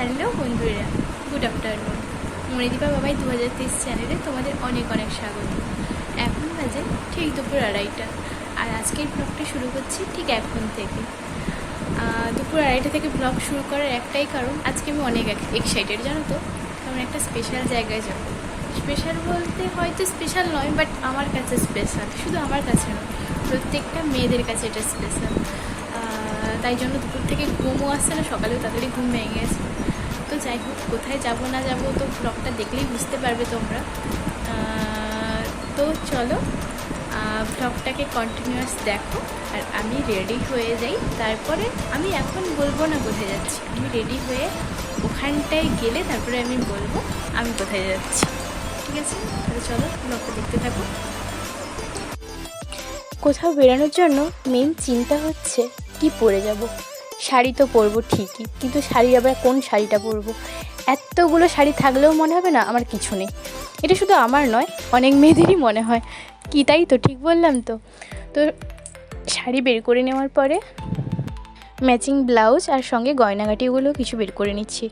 Hello বন্ধুরা, good afternoon. Manidipa বাবাই দু হাজার তেইশ চ্যানেলে তোমাদের অনেক অনেক স্বাগত। এখন বাজে ঠিক দুপুর আড়াইটা, আর আজকের ব্লগটা শুরু করছি ঠিক এখন থেকে। দুপুর আড়াইটা থেকে ব্লগ শুরু করার একটাই কারণ, আজকে আমি অনেক এক্সাইটেড জানো তো? কারণ একটা স্পেশাল জায়গায় যাব। স্পেশাল বলতে হয়তো স্পেশাল নয় বাট আমার কাছে স্পেশাল শুধু আমার কাছে নয়, প্রত্যেকটা মেয়েদের কাছে এটা স্পেশাল তাই জন্য দুপুর থেকে ঘুমও আসছে না সকালেও তাড়াতাড়ি ঘুম ভেঙে গেছে। তো যাই হোক, কোথায় যাব না যাব তো ব্লগটা দেখলেই বুঝতে পারবে তোমরা। তো চলো ব্লগটাকে কন্টিনিউয়াস দেখো আর আমি রেডি হয়ে যাই। তারপরে আমি এখন বলব না কোথায় যাচ্ছি। আমি রেডি হয়ে ওখানটায় গেলে তারপরে আমি বলব আমি কোথায় যাচ্ছি। ঠিক আছে? তাহলে চলো ব্লগটা দেখতে থাকো। কোথাও বেরোনোর জন্য মেন চিন্তা হচ্ছে কি পরে যাব। শাড়ি তো পরবো ঠিকই, কিন্তু শাড়ি আবার কোন শাড়িটা পরবো? এতগুলো শাড়ি থাকলেও মনে হবে না আমার কিছু নেই। এটা শুধু আমার নয়, অনেক মেয়েদেরই মনে হয়। কি তাই তো? ঠিক বললাম তো। তো শাড়ি বের করে নেওয়ার পরে ম্যাচিং ব্লাউজ আর সঙ্গে গয়নাগাটিগুলো কিছু বের করে নিচ্ছি।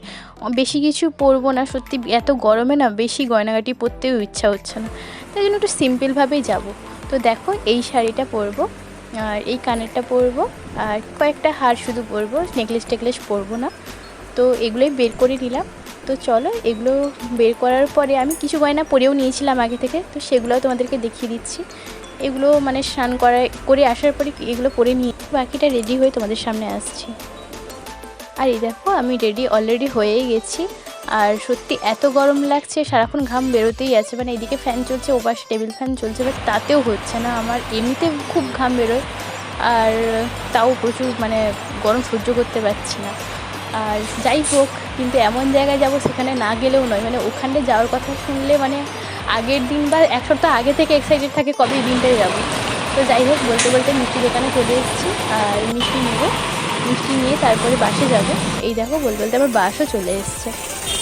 বেশি কিছু পরবো না, সত্যি এত গরমে না বেশি গয়নাগাটি পরতেও ইচ্ছা হচ্ছে না। তাই জন্য একটু সিম্পলভাবেই যাব। তো দেখো এই শাড়িটা পরবো। আর এই কানেরটা পরবো আর কয়েকটা হার শুধু পরবো নেকলেস টেকলেস পরবো না। তো এগুলোই বের করে নিলাম। তো চলো, এগুলো বের করার পরে আমি কিছু গয়না পরেও নিয়েছিলাম আগে থেকে, তো সেগুলোও তোমাদেরকে দেখিয়ে দিচ্ছি। এগুলো মানে স্নান করা করে আসার পরে এগুলো পরে নিয়ে বাকিটা রেডি হয়ে তোমাদের সামনে আসছি। আর এই দেখো, আমি রেডি অলরেডি হয়েই গেছি। আর সত্যি এত গরম লাগছে, সারাক্ষণ ঘাম বেরোতেই আছে। মানে এদিকে ফ্যান চলছে, ওপাশে টেবিল ফ্যান চলছে বাট তাতেও হচ্ছে না। আমার এমনিতে খুব ঘাম বেরোয়, আর তাও প্রচুর মানে গরম সহ্য করতে পারছি না। আর যাই হোক, কিন্তু এমন জায়গায় যাব সেখানে না গেলেও নয়। মানে ওখানে যাওয়ার কথা শুনলে মানে আগের দিন বা এক সপ্তাহ আগে থেকে এক্সাইটেড থাকে কবে এই দিনটায় যাব। তো যাই হোক, বলতে বলতে মিষ্টি দোকানে চলে এসেছি, আর মিষ্টি নেব। মিষ্টি নিয়ে তারপরে বাসে যাব। এই দেখো, বলতে বলতে আমার বাসও চলে এসছে।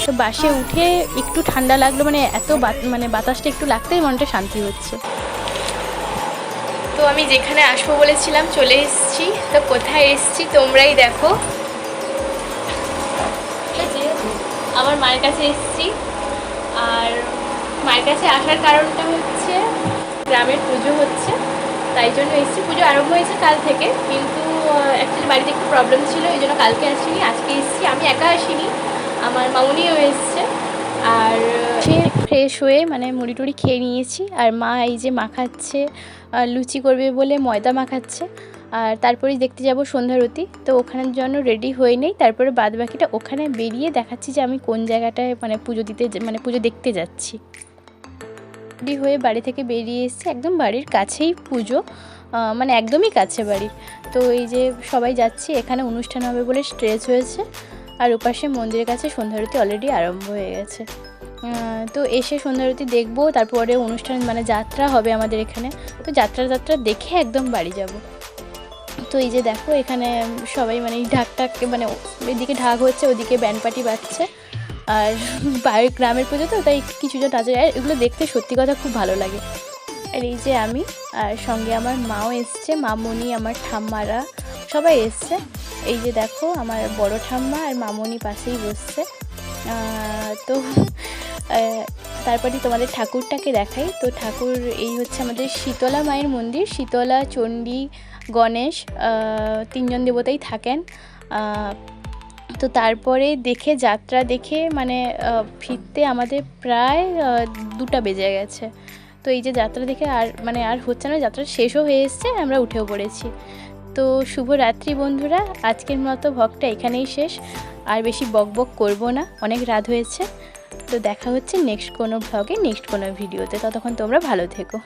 তো বাসে উঠে একটু ঠান্ডা লাগল মানে এত মানে বাতাসটা একটু লাগতেই মনটা শান্তি হচ্ছে। তো আমি যেখানে আসব বলেছিলাম, চলে এসেছি। তো কোথায় এসেছি তোমরাই দেখো? আমার মায়ের কাছে এসেছি, আর মায়ের কাছে আসার কারণটা হচ্ছে গ্রামের পুজো হচ্ছে, তাই জন্য এসেছি। পুজো আরম্ভ হয়েছে কাল থেকে, কিন্তু অ্যাকচুয়ালি বাড়িতে একটু প্রবলেম ছিল, এই জন্য কালকে আসিনি, আজকে এসেছি। আমি একা আসিনি আমার মামুনিও এসছে। আর সে ফ্রেশ হয়ে মানে মুড়ি টুড়ি খেয়ে নিয়েছি। আর মা এই যে মাখাচ্ছে লুচি করবে বলে ময়দা মাখাচ্ছে। আর তারপরেই দেখতে যাব সন্ধ্যারতি তো ওখানের জন্য রেডি হয়ে নেই। তারপরে বাদ বাকিটা ওখানে বেরিয়ে দেখাচ্ছি যে আমি কোন জায়গাটায় মানে পুজো দিতে মানে পুজো দেখতে যাচ্ছি। রেডি হয়ে বাড়ি থেকে বেরিয়ে এসেছি। একদম বাড়ির কাছেই পুজো। মানে একদমই কাছে বাড়ির। তো এই যে সবাই যাচ্ছি, এখানে অনুষ্ঠান হবে বলে স্ট্রেচ হয়েছে। আর ওপাশে মন্দিরের কাছে সন্ধ্যারতি অলরেডি আরম্ভ হয়ে গেছে। তো এসে সন্ধ্যারতি দেখব, তারপরে অনুষ্ঠান মানে যাত্রা হবে আমাদের এখানে। তো যাত্রা যাত্রা দেখে একদম বাড়ি যাব। তো এই যে দেখো, এখানে সবাই মানে ঢাক টাক মানে এদিকে ঢাক হচ্ছে, ওদিকে ব্যান্ড পার্টি বাজছে। আর বাড়ির গ্রামের পুজো তো, তাই কিছু কিছুজন নাচে আর এগুলো দেখতে সত্যি কথা খুব ভালো লাগে। আর এই যে আমি, আর সঙ্গে আমার মাও এসছে, মামনি, আমার ঠাম্মারা, সবাই এসছে। এই যে দেখো, আমার বড় ঠাম্মা আর মামনি পাশেই বসছে। তো তারপরে তোমাদের ঠাকুরটাকে দেখাই। তো ঠাকুর এই হচ্ছে আমাদের শীতলা মায়ের মন্দির। শীতলা, চণ্ডী, গণেশ তিনজন দেবতাই থাকেন। তো তারপরে দেখে, যাত্রা দেখে মানে ফিরতে আমাদের প্রায় দুটা বেজে গেছে। তো এই যে যাত্রা দেখে আর মানে আর হচ্ছে না, যাত্রা শেষও হয়ে এসছে, আমরা উঠেও পড়েছি। তো শুভ রাত্রি বন্ধুরা। আজকের মতো ভগটা এখানেই শেষ। আর বেশি বক বক করব না, অনেক রাত হয়েছে। তো দেখা হচ্ছে নেক্সট কোনো ভ্লগে নেক্সট কোনো ভিডিওতে ততক্ষণ তোমরা ভালো থেকো।